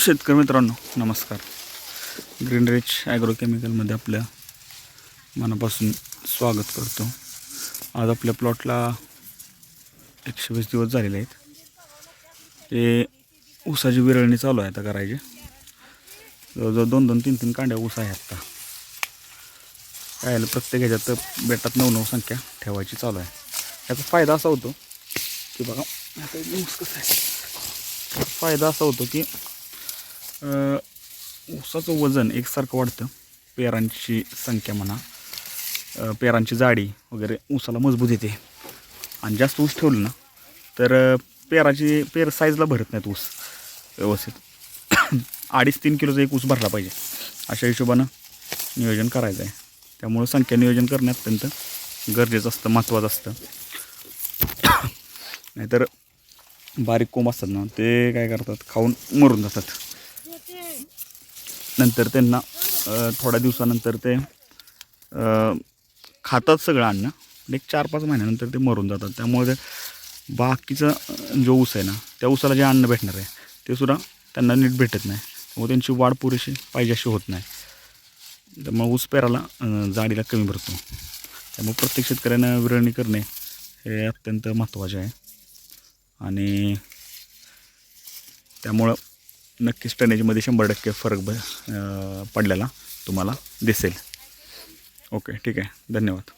शेतकरी मित्रांनो नमस्कार. ग्रीन रिच ॲग्रोकेमिकलमध्ये आपल्या मनापासून स्वागत करतो. आज आपल्या प्लॉटला एकशे वीस दिवस झालेले आहेत. ते ऊसाची विरळणी चालू आहे आता करायची. जवळजवळ दोन दोन तीन तीन कांड्या ऊस आहे आत्ता काय प्रत्येक ह्याच्यात बेटात नऊ नऊ संख्या ठेवायची चालू आहे. याचा फायदा असा होतो की बघा आता ऊस कसा आहे? फायदा असा होतो की ऊसाचं वजन एकसारखं वाढतं. पेरांची संख्या म्हणा पेरांची जाडी वगैरे ऊसाला मजबूत येते. आणि जास्त ऊस ठेवलं ना तर पेराची पेर साईजला भरत नाहीत ऊस व्यवस्थित. अडीच तीन किलोचा एक ऊस भरला पाहिजे अशा हिशोबानं नियोजन करायचं आहे. त्यामुळं संख्या नियोजन करणे अत्यंत गरजेचं असतं महत्त्वाचं असतं. नाहीतर बारीक कोंब असतात ना ते काय करतात खाऊन मरून जातात. नंतर त्यांना थोड्या दिवसानंतर ते खातात सगळं अन्न. पण एक चार पाच महिन्यानंतर ते मरून जातात. त्यामुळे ते बाकीचा जो ऊस आहे ना त्या ऊसाला जे अन्न भेटणार आहे ते सुद्धा त्यांना नीट भेटत नाही. त्यामुळे त्यांची वाढ पुरेशी पाहिजे अशी होत नाही. त्यामुळे ऊस पेराला जाडीला कमी भरतो. त्यामुळे प्रत्येक शेतकऱ्यांना विरळणी करणे हे अत्यंत महत्त्वाचे आहे. आणि त्यामुळं नक्कीच टनेजमध्ये शंभर टक्के फरक ब पडलेला तुम्हाला दिसेल. ओके ठीक आहे. धन्यवाद.